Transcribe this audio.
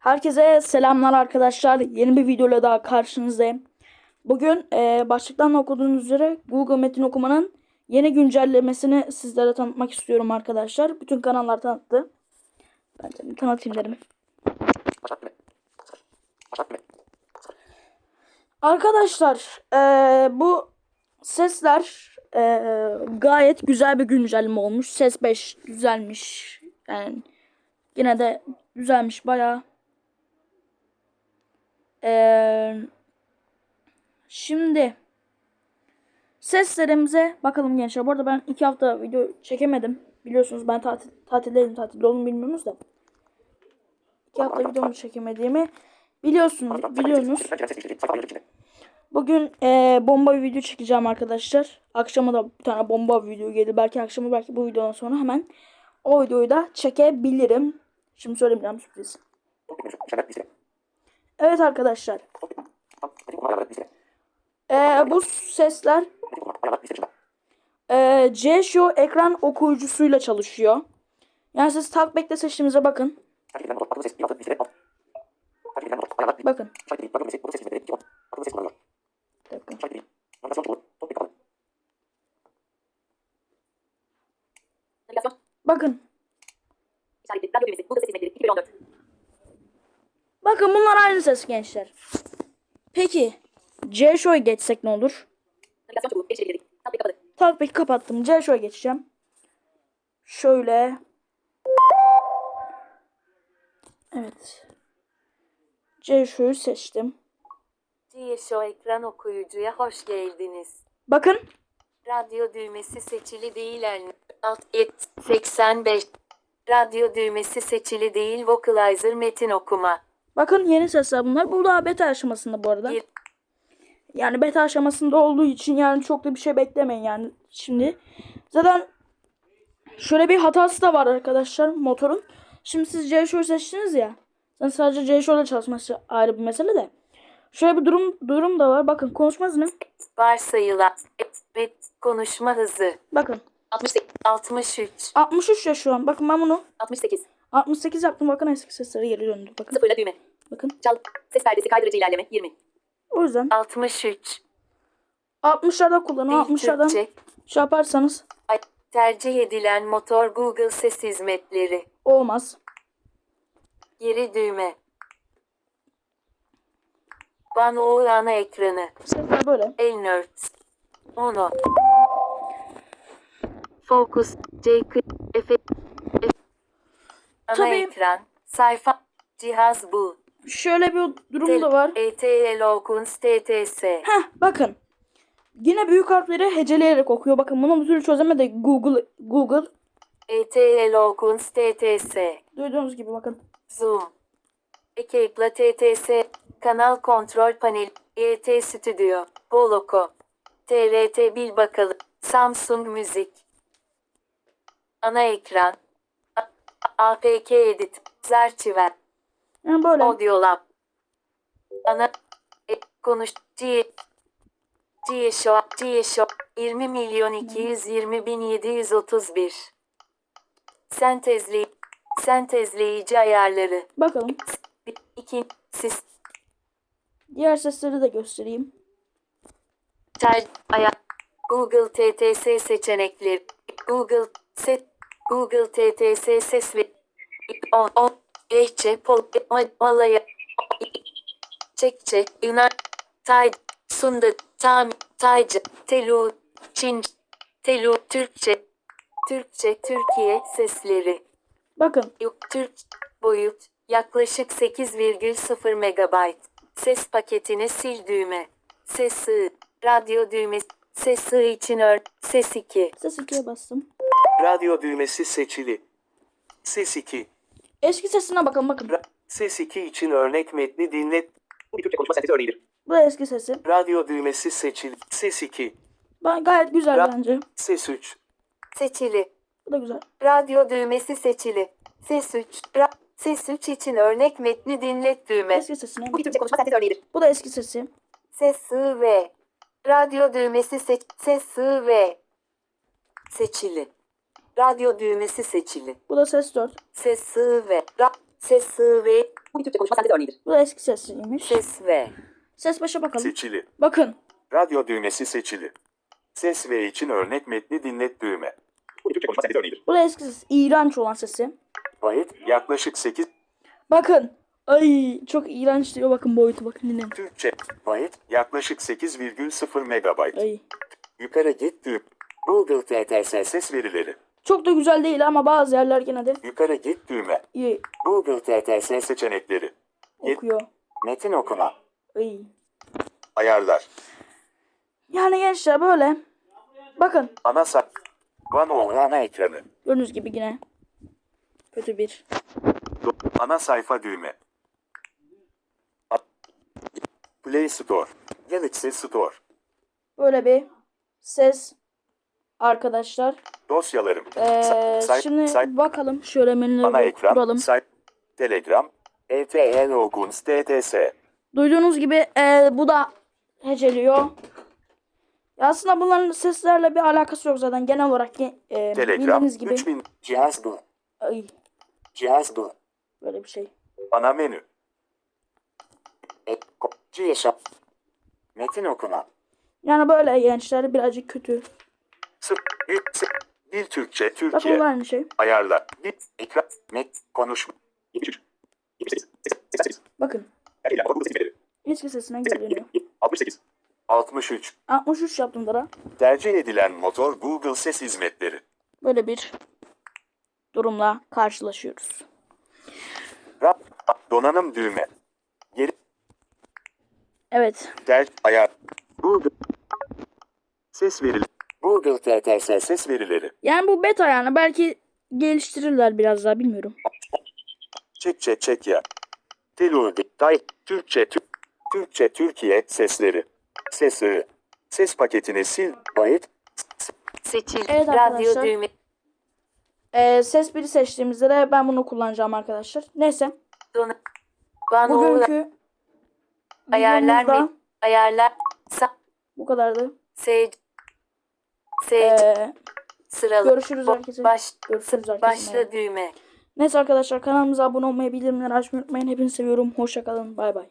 Herkese selamlar arkadaşlar. Yeni bir videoyla daha karşınızdayım. Bugün e, başlıktan okuduğunuz üzere Google Metin Okuma'nın yeni güncellemesini sizlere tanıtmak istiyorum arkadaşlar. Bütün kanallar tanıttı. Ben de tanıtayım dedim. Arkadaşlar e, bu sesler e, gayet güzel bir güncelleme olmuş. Ses 5 düzelmiş. Yani yine de düzelmiş bayağı. Ee, şimdi seslerimize bakalım gençler. Bu arada ben iki hafta video çekemedim. Biliyorsunuz ben tatil, tatildeydim. Tatilde olduğumu bilmiyorsunuz da. İki hafta videomu çekemediğimi biliyorsunuz. Biliyorsunuz. Bugün e, bomba bir video çekeceğim arkadaşlar. Akşama da bir tane bomba bir video gelir. Belki akşama belki bu videodan sonra hemen o videoyu da çekebilirim. Şimdi söylemeyeceğim sürpriz. Evet arkadaşlar. Ee, bu sesler e, C Show ekran okuyucusuyla çalışıyor. Yani siz Talkback'te seçtiğimize bakın. Bakın. Bakın. 2014. Bakın bunlar aynı ses gençler. Peki C Show'a geçsek ne olur? Navigasyon çubuğu. Erişilebilirlik. Tab kapalı. Talkback'i kapattım. C Show'a geçeceğim. Şöyle. Evet. C Show'u seçtim. GSO ekran okuyucuya hoş geldiniz. Bakın. Radyo düğmesi seçili değil. Alt et 85. Radyo düğmesi seçili değil vocalizer metin okuma. Bakın yeni sesler bunlar. Bu daha beta aşamasında bu arada. Yani beta aşamasında olduğu için yani çok da bir şey beklemeyin yani şimdi. Zaten şöyle bir hatası da var arkadaşlar motorun. Şimdi siz C-Show seçtiniz ya. Zaten sadece C-Show'da çalışması ayrı bir mesele de. Şöyle bir durum durum da var. Bakın konuşma hızını. varsayılan et ve konuşma hızı. Bakın. 68. 63. 63 ya şu an. Bakın ben bunu 68. 68 yaptım. Bakın eski sesleri geri döndü. Bakın. Sıfırla düğme. Bakın. Çal. Ses perdesi kaydırıcı ilerleme. 20. O yüzden 63. 60'larda kullanın. Dil 60'lardan Türkçe. şey yaparsanız Ay- Tercih edilen motor Google ses hizmetleri. olmaz. Geri düğme. Bano ana ekranı. Sesler böyle. Elnerds. Ono. Focus. C. F. F. Ana Tabii. ekran. Sayfa. Cihaz bu. Şöyle bir durum da var. ETL Okuns TTS. Heh bakın. Yine büyük harfleri heceleyerek okuyor. Bakın bunu bir türlü çözemedi Google. Google. ETL Okuns TTS. Duyduğunuz gibi bakın. Zoom. Ekipla TTS. Kanal kontrol panel. ET Studio. Boloko. TRT bil bakalım. Samsung Müzik. Ana ekran. APK Edit. Zerçiven. Yani böyle. Audiolab. Ana. E, konuş. G. GSO. GSO. 20 milyon 220 bin 731. Sentezli. Sentezleyici ayarları. Bakalım. 2. Sis. Diğer sesleri de göstereyim. Ter. Ayar. Google TTS seçenekleri. Google set. Google TTS ses ve 10 10 Lehçe Pol Ma- Malaya Çekçe Yunan Tay Sunda Tam Taycı Telu Çin Telu Türkçe Türkçe Türkiye sesleri Bakın. Yok Türk boyut yaklaşık 8,0 MB. Ses paketine sil düğme. Ses sığ. Radyo düğmesi. Ses sığ için ör. Ses 2. Ses 2'ye bastım. Radyo düğmesi seçili. Ses 2. Eski sesine bakalım bakın. Ra- Ses 2 için örnek metni dinlet. Bu bir Türkçe konuşma sentezi örneğidir. Bu da eski sesi. Radyo düğmesi seçili. Ses 2. Ben gayet güzel Ra- bence. Ses 3. Seçili. Bu da güzel. Radyo düğmesi seçili. Ses 3. Ra- Ses 3 için örnek metni dinlet düğme. Eski sesine. Bu bir Türkçe konuşma sentezi örneğidir. Bu da eski sesi. Ses sığ ve. Radyo düğmesi seç. Ses sığ ve. Seçili. Radyo düğmesi seçili. Bu da ses 4. Ses sığ ve. Ra- Ses sığ ve Bu bir Türkçe konuşma sentezi örneğidir. Bu da eski sesliymiş. ses ve. Ses başa bakalım. Seçili. Bakın. Radyo düğmesi seçili. Ses ve için örnek metni dinlet düğme. Bu bir Türkçe konuşma sentezi örneğidir. Bu da eski ses. İğrenç olan sesi. Byte yaklaşık 8 Bakın. Ay çok iğrenç diyor. Bakın boyutu bakın dinleyin. Türkçe. Byte yaklaşık 8,0 megabayt. Ay. Yukarı git düğüm. Google TTS ses verileri. Çok da güzel değil ama bazı yerler gene de Yukarı git düğme. iyi Google TTS seçenekleri. okuyor. Metin okuma. Ay. Ayarlar. Yani gençler böyle. Bakın. Ana sak. Vano ana ekranı. Gördüğünüz gibi yine kötü bir. Ana sayfa düğme. Play Store. Galaxy Store. Böyle bir ses arkadaşlar. Dosyalarım. Ee, Sa- say- şimdi say- bakalım şöyle ana menüleri ekran. kuralım. Say- Telegram. Loguns TTS. Duyduğunuz gibi ee, bu da heceliyor. Ya aslında bunların seslerle bir alakası yok zaten. Genel olarak e, Telegram. bildiğiniz gibi. 3000. Cihaz bu. Ay, Cihaz bu. böyle bir şey. Ana menü. Et, ko- Yaşam. Metin okuma. Yani böyle gençler birazcık kötü. Sık. Dil, Türkçe Türkiye. da aynı şey. Ayarlar. Dil. Ekran. Met. Konuşma. 73. 78. 88. Bakın. Eski sesine geri dönüyor. 68. 63. 63 yaptığımda da Tercih edilen motor Google Ses Hizmetleri. böyle bir durumla karşılaşıyoruz. Rap. Donanım düğme. Geri. Evet. Ter. Ayar. Google. Ses verileri. Google TTS ses verileri. Yani bu beta yani belki geliştirirler biraz daha bilmiyorum. Çekçe Çekya. Telurdi. Tay. Türkçe Türk. Türkçe Türkiye sesleri. Sesi. Ses paketini sil. Byte. Seçil. Evet Radyo arkadaşlar. düğme. Ee, ses 1'i seçtiğimizde de ben bunu kullanacağım arkadaşlar. Neyse. Bana Bugünkü ayarlar videomuzda mı? Ayarlar. Sa bu kadardı. seyirci. Ee. Sıralı. görüşürüz Bo- herkese. Baş. Görüşürüz herkese. Başla düğme. Neyse arkadaşlar kanalımıza abone olmayı, bildirimleri açmayı unutmayın. Hepinizi seviyorum. Hoşça kalın. Bay bay.